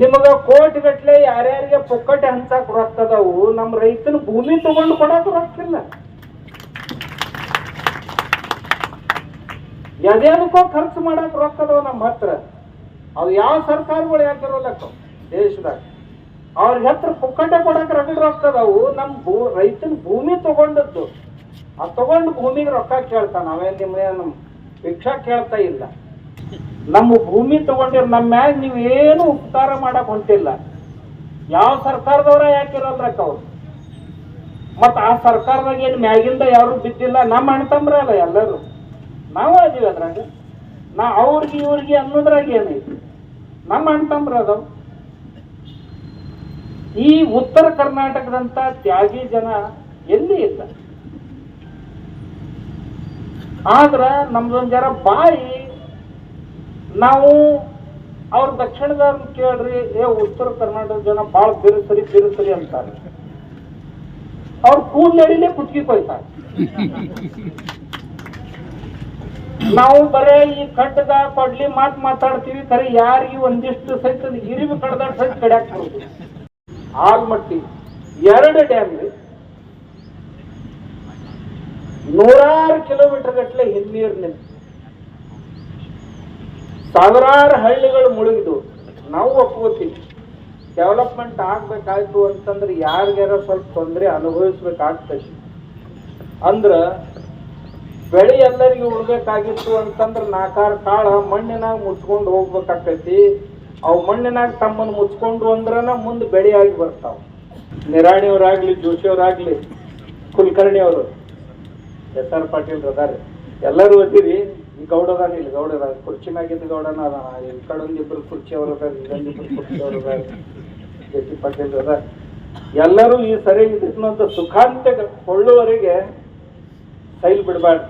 ನಿಮಗ ಕೋಟಿ ಗಟ್ಲೆ ಯಾರ್ಯಾರಿಗೆ ಪೊಕ್ಕಟೆ ಹಂಚಕ್ ರೊಕ್ಕ ಅದಾವು ನಮ್ಮ ರೈತನ ಭೂಮಿ ತಗೊಂಡು ಕೊಡಕ್ ರೊಕ್ಕಿಲ್ಲ ಎದೇನಕ್ಕೋ ಖರ್ಚು ಮಾಡಕ್ ರೊಕ್ಕ ಅದಾವ ನಮ್ಮ ಹತ್ರ. ಅವು ಯಾವ ಸರ್ಕಾರಗಳು ಯಾಕಿರೋಲ್ಲಕ್ಕ ದೇಶದಾಗ. ಅವ್ರ ಹತ್ರ ಪುಕ್ಕಟೆ ಕೊಡಕ್ ರಗಡ್ ರೊಕ್ಕ ಅದಾವು ನಮ್ಮ ಭೂ, ರೈತನ ಭೂಮಿ ತಗೊಂಡದ್ದು. ಆ ತಗೊಂಡು ಭೂಮಿಗೆ ರೊಕ್ಕ ಕೇಳ್ತಾನ, ಅವೇನ್ ನಿಮ್ಮ ಭಿಕ್ಷಾ ಕೇಳ್ತಾ ಇಲ್ಲ. ನಮ್ಮ ಭೂಮಿ ತಗೊಂಡಿರ್ ನಮ್ಮ ಮ್ಯಾಗ ನೀವು ಏನು ಉಪಕಾರ ಮಾಡಕ್ ಹೊಂಟಿಲ್ಲ. ಯಾವ ಸರ್ಕಾರದವ್ರ ಯಾಕಿರಲ್ರಕ್ಕ ಅವ್ರು? ಮತ್ತ ಆ ಸರ್ಕಾರದಾಗ ಏನು ಮ್ಯಾಗಿಂದ ಯಾರು ಬಿದ್ದಿಲ್ಲ? ನಮ್ಮ ಅಣ್ತಂಬ್ರ ಅಲ್ಲ ಎಲ್ಲರೂ. ನಾವು ಅದೀವಿ ಅದ್ರಾಗ. ನಾ ಅವ್ರಿಗೆ ಇವ್ರಿಗೆ ಅನ್ನೋದ್ರಾಗ ಏನೈತಿ ನಮ್ಮ ಅಣ್ತಂಬ್ರ ಅದಾವ. ಈ ಉತ್ತರ ಕರ್ನಾಟಕದಂತ ತ್ಯಾಗಿ ಜನ ಎಲ್ಲಿ ಇಲ್ಲ? ಆದ್ರ ನಮ್ದೊಂದ್ ಜರ ಬಾಯಿ ನಾವು ಅವ್ರ ದಕ್ಷಿಣದವ್ರನ್ನ ಕೇಳ್ರಿ, ಏ, ಉತ್ತರ ಕರ್ನಾಟಕ ಜನ ಭಾಳ ಬಿರುಸರಿ ಬಿರುಸರಿ ಅಂತಾರೆ. ಅವ್ರ ಕೂದಲಡಿಲೇ ಕುತ್ಕಿ ಕೊಯ್ತಾರೆ. ನಾವು ಬರೇ ಈ ಕಟ್ಟದ ಕೊಡ್ಲಿ ಮಾತು ಮಾತಾಡ್ತೀವಿ, ಕರೆ ಯಾರಿಗೆ ಒಂದಿಷ್ಟು ಸಹಿತ ಇರಿವಿ ಕಡ್ದಾಡ ಸಹಿತ ಕಡ್ಯಾಕ್ ಬರುದು. ಆಲ್ಮಟ್ಟಿ ಎರಡು ಡ್ಯಾಮ್ ರೀ ನೂರಾರು ಕಿಲೋಮೀಟರ್ ಗಟ್ಟಲೆ ಹಿನ್ನೀರು ನಿಂತು. ಸಾವಿರಾರು ಹಳ್ಳಿಗಳು ಮುಳುಗಿದು ನಾವು ಒಪ್ಕೋತೀವಿ. ಡೆವಲಪ್ಮೆಂಟ್ ಆಗ್ಬೇಕಾಯ್ತು ಅಂತಂದ್ರೆ ಯಾರಿಗಾರ ಸ್ವಲ್ಪ ತೊಂದರೆ ಅನುಭವಿಸ್ಬೇಕಾಗ್ತದೆ. ಅಂದ್ರ ಬೆಳೆ ಎಲ್ಲರಿಗೂ ಉಳ್ಬೇಕಾಗಿತ್ತು ಅಂತಂದ್ರೆ ನಾಲ್ಕಾರು ಕಾಳ ಮಣ್ಣಿನಾಗ ಮುಚ್ಕೊಂಡು ಹೋಗ್ಬೇಕಾಗ್ತೈತಿ. ಅವು ಮಣ್ಣಿನಾಗ ತಮ್ಮನ್ನು ಮುಚ್ಕೊಂಡು ಅಂದ್ರನ ಮುಂದೆ ಬೆಳೆಯಾಗಿ ಬರ್ತಾವ. ನಿರಾಣಿಯವರಾಗ್ಲಿ, ಜೋಶಿಯವರಾಗ್ಲಿ, ಕುಲಕರ್ಣಿಯವರು, ಎಸ್ ಆರ್ ಪಾಟೀಲ್ ಅದಾರೆ ಎಲ್ಲರೂ ಓದಿರಿ ಈ ಗೌಡ ಅದಾನ ಇಲ್ಲಿ ಗೌಡ ಅದಾನ ಕುರ್ಚಿ ಮ್ಯಾಗಿದ್ದ ಗೌಡನ ಅದಾನ. ಈ ಕಡೊಂದಿಬ್ರು ಕುರ್ಚಿ ಅವರು ಅದಾರ ಇಲ್ಲೊಂದಿಬ್ರು ಕುರ್ಚಿ ಅವ್ರ ಅದಾರ. ಜೆ ಪಟೇಲ್ ಅದಾರ. ಎಲ್ಲರೂ ಈ ಸರಿ ಇದನ್ನೊಂದು ಸುಖಾಂತ್ಯ ಕೊಳ್ಳುವರಿಗೆ ಸೈಲ್ ಬಿಡಬಾರ್ದು.